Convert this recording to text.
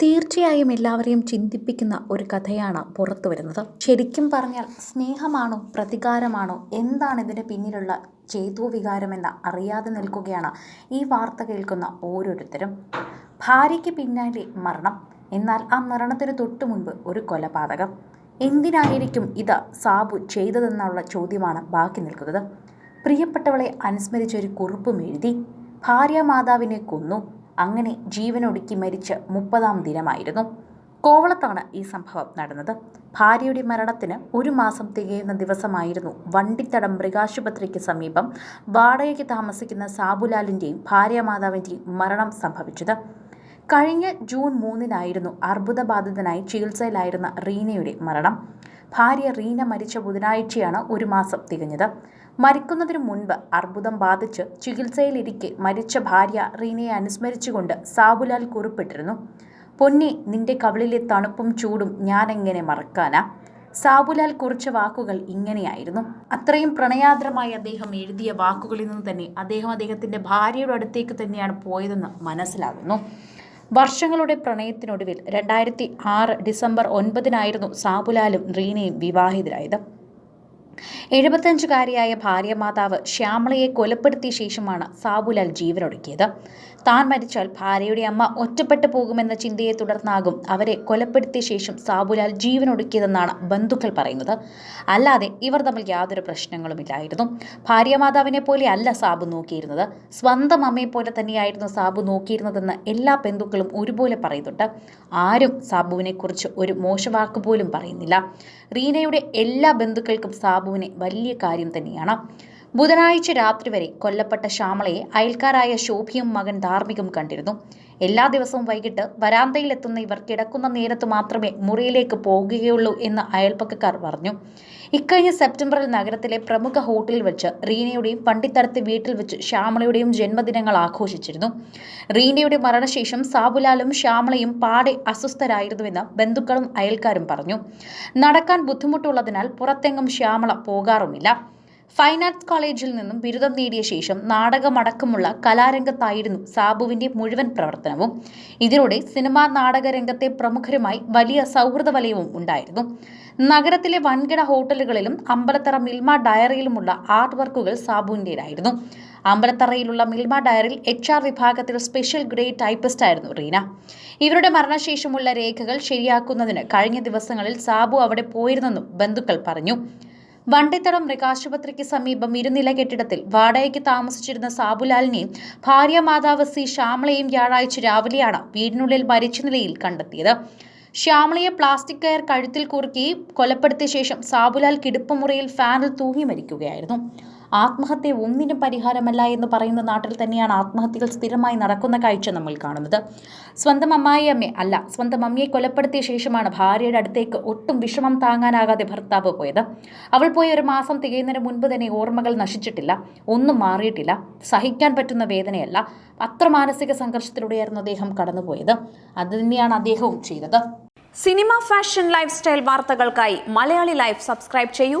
തീർച്ചയായും എല്ലാവരെയും ചിന്തിപ്പിക്കുന്ന ഒരു കഥയാണ് പുറത്തു വരുന്നത്. ശരിക്കും പറഞ്ഞാൽ സ്നേഹമാണോ പ്രതികാരമാണോ എന്താണ് ഇതിന് പിന്നിലുള്ള ചേതോവികാരമെന്ന് അറിയാതെ നിൽക്കുകയാണ് ഈ വാർത്ത കേൾക്കുന്ന ഓരോരുത്തരും. ഭാര്യയ്ക്ക് പിന്നാലെ മരണം എന്നാൽ ആ മരണത്തിന് തൊട്ടു മുൻപ് ഒരു കൊലപാതകം. എന്തിനായിരിക്കും ഇത് സാബു ചെയ്തതെന്നുള്ള ചോദ്യമാണ് ബാക്കി നിൽക്കുന്നത്. പ്രിയപ്പെട്ടവളെ അനുസ്മരിച്ചൊരു കുറിപ്പും എഴുതി ഭാര്യ മാതാവിനെ കൊന്നു അങ്ങനെ ജീവനൊടുക്കി മരിച്ച് മുപ്പതാം ദിനമായിരുന്നു. കോവളത്താണ് ഈ സംഭവം നടന്നത്. ഭാര്യയുടെ മരണത്തിന് ഒരു മാസം തികയുന്ന ദിവസമായിരുന്നു വണ്ടിത്തടം മൃഗാശുപത്രിക്ക് സമീപം വാടകയ്ക്ക് താമസിക്കുന്ന സാബുലാലിന്റെയും ഭാര്യ മാതാവിന്റെയും മരണം സംഭവിച്ചത്. കഴിഞ്ഞ ജൂൺ മൂന്നിനായിരുന്നു അർബുദബാധിതനായി ചികിത്സയിലായിരുന്ന റീനയുടെ മരണം. ഭാര്യ റീന മരിച്ച ബുധനാഴ്ചയാണ് ഒരു മാസം തികഞ്ഞത്. മരിക്കുന്നതിനു മുൻപ് അർബുദം ബാധിച്ച് ചികിത്സയിലിരിക്കെ മരിച്ച ഭാര്യ റീനയെ അനുസ്മരിച്ചുകൊണ്ട് സാബുലാൽ കുറിപ്പിട്ടിരുന്നു. പൊന്നി നിന്റെ കവിളിലെ തണുപ്പും ചൂടും ഞാനെങ്ങനെ മറക്കാനാ സാബുലാൽ കുറിച്ച വാക്കുകൾ ഇങ്ങനെയായിരുന്നു. അത്രയും പ്രണയാദ്രമായി അദ്ദേഹം എഴുതിയ വാക്കുകളിൽ നിന്ന് തന്നെ അദ്ദേഹം അദ്ദേഹത്തിന്റെ ഭാര്യയുടെ അടുത്തേക്ക് തന്നെയാണ് പോയതെന്ന് മനസ്സിലാകുന്നു. വർഷങ്ങളുടെ പ്രണയത്തിനൊടുവിൽ രണ്ടായിരത്തി ആറ് ഡിസംബർ ഒൻപതിനായിരുന്നു സാബുലാലും റീനയും വിവാഹിതരായത്. എഴുപത്തഞ്ചുകാരിയായ ഭാര്യ മാതാവ് ശ്യാമളയെ കൊലപ്പെടുത്തിയ ശേഷമാണ് സാബുലാൽ ജീവനൊടുക്കിയത്. താൻ മരിച്ചാൽ ഭാര്യയുടെ അമ്മ ഒറ്റപ്പെട്ടു പോകുമെന്ന ചിന്തയെ തുടർന്നാകും അവരെ കൊലപ്പെടുത്തിയ ശേഷം സാബുലാൽ ജീവനൊടുക്കിയതെന്നാണ് ബന്ധുക്കൾ പറയുന്നത്. അല്ലാതെ ഇവർ തമ്മിൽ യാതൊരു പ്രശ്നങ്ങളുമില്ലായിരുന്നു. ഭാര്യ മാതാവിനെ പോലെ അല്ല സാബു നോക്കിയിരുന്നത്. സ്വന്തം അമ്മയെ പോലെ തന്നെയായിരുന്നു സാബു നോക്കിയിരുന്നതെന്ന് എല്ലാ ബന്ധുക്കളും ഒരുപോലെ പറയുന്നുണ്ട്. ആരും സാബുവിനെക്കുറിച്ച് ഒരു മോശവാക്ക് പോലും പറയുന്നില്ല. റീനയുടെ എല്ലാ ബന്ധുക്കൾക്കും സാബുവിനെ വലിയ കാര്യം തന്നെയാണ്. ബുധനാഴ്ച രാത്രി വരെ കൊല്ലപ്പെട്ട ശ്യാമളയെ അയൽക്കാരായ ശോഭിയും മകൻ ധാർമ്മികം കണ്ടിരുന്നു. എല്ലാ ദിവസവും വൈകിട്ട് വരാന്തയിലെത്തുന്ന ഇവർ കിടക്കുന്ന നേരത്ത് മാത്രമേ മുറിയിലേക്ക് പോകുകയുള്ളൂ എന്ന് അയൽപ്പക്കക്കാർ പറഞ്ഞു. ഇക്കഴിഞ്ഞ സെപ്റ്റംബറിൽ നഗരത്തിലെ പ്രമുഖ ഹോട്ടലിൽ വെച്ച് റീനയുടെയും പണ്ടിത്തടത്തെ വീട്ടിൽ വെച്ച് ശ്യാമളയുടെയും ജന്മദിനങ്ങൾ ആഘോഷിച്ചിരുന്നു. റീനയുടെ മരണശേഷം സാബുലാലും ശ്യാമളയും പാടെ അസ്വസ്ഥരായിരുന്നുവെന്ന് ബന്ധുക്കളും അയൽക്കാരും പറഞ്ഞു. നടക്കാൻ ബുദ്ധിമുട്ടുള്ളതിനാൽ പുറത്തെങ്ങും ശ്യാമള പോകാറുമില്ല. ഫൈൻ ആർട്സ് കോളേജിൽ നിന്നും ബിരുദം നേടിയ ശേഷം നാടകമടക്കമുള്ള കലാരംഗത്തായിരുന്നു സാബുവിന്റെ മുഴുവൻ പ്രവർത്തനവും. ഇതിലൂടെ സിനിമാ നാടക രംഗത്തെ പ്രമുഖരുമായി വലിയ സൗഹൃദ വലയവും ഉണ്ടായിരുന്നു. നഗരത്തിലെ വൻകിട ഹോട്ടലുകളിലും അമ്പലത്തറ മിൽമ ഡയറിയിലുമുള്ള ആർട്ട് വർക്കുകൾ സാബുവിന്റെതായിരുന്നു അമ്പലത്തറയിലുള്ള മിൽമ ഡയറിൽ എച്ച് ആർ വിഭാഗത്തിൽ സ്പെഷ്യൽ ഗ്രേഡ് ടൈപ്പിസ്റ്റ് ആയിരുന്നു റീന. ഇവരുടെ മരണശേഷമുള്ള രേഖകൾ ശരിയാക്കുന്നതിന് കഴിഞ്ഞ ദിവസങ്ങളിൽ സാബു അവിടെ പോയിരുന്നെന്നും ബന്ധുക്കൾ പറഞ്ഞു. വണ്ടിത്തടം മൃഗാശുപത്രിക്ക് സമീപം ഇരുനില കെട്ടിടത്തിൽ വാടകയ്ക്ക് താമസിച്ചിരുന്ന സാബുലാലിനെയും ഭാര്യ മാതാവ് സി ശ്യാമളയും വ്യാഴാഴ്ച രാവിലെയാണ് വീടിനുള്ളിൽ മരിച്ച നിലയിൽ കണ്ടെത്തിയത്. ശ്യാമളയെ പ്ലാസ്റ്റിക് കയർ കഴുത്തിൽ കുറുക്കി കൊലപ്പെടുത്തിയ ശേഷം സാബുലാൽ കിടപ്പുമുറിയിൽ ഫാനിൽ തൂങ്ങി മരിക്കുകയായിരുന്നു. ആത്മഹത്യ ഒന്നിനും പരിഹാരമല്ല എന്ന് പറയുന്ന നാട്ടിൽ തന്നെയാണ് ആത്മഹത്യകൾ സ്ഥിരമായി നടക്കുന്ന കാഴ്ച നമ്മൾ കാണുന്നത്. സ്വന്തം അമ്മായിയമ്മയെ അല്ല സ്വന്തം അമ്മയെ കൊലപ്പെടുത്തിയ ശേഷമാണ് ഭാര്യയുടെ അടുത്തേക്ക് ഒട്ടും വിഷമം താങ്ങാനാകാതെ ഭർത്താവ് പോയത്. അവൾ പോയ ഒരു മാസം തികയുന്നതിന് മുൻപ് തന്നെ ഓർമ്മകൾ നശിച്ചിട്ടില്ല ഒന്നും മാറിയിട്ടില്ല സഹിക്കാൻ പറ്റുന്ന വേദനയല്ല അത്ര മാനസിക സംഘർഷത്തിലൂടെയായിരുന്നു അദ്ദേഹം കടന്നുപോയത്. അത് തന്നെയാണ് അദ്ദേഹവും ചെയ്തത്. സിനിമ ഫാഷൻ ലൈഫ് സ്റ്റൈൽ വാർത്തകൾക്കായി മലയാളി ലൈഫ് സബ്സ്ക്രൈബ് ചെയ്യൂ.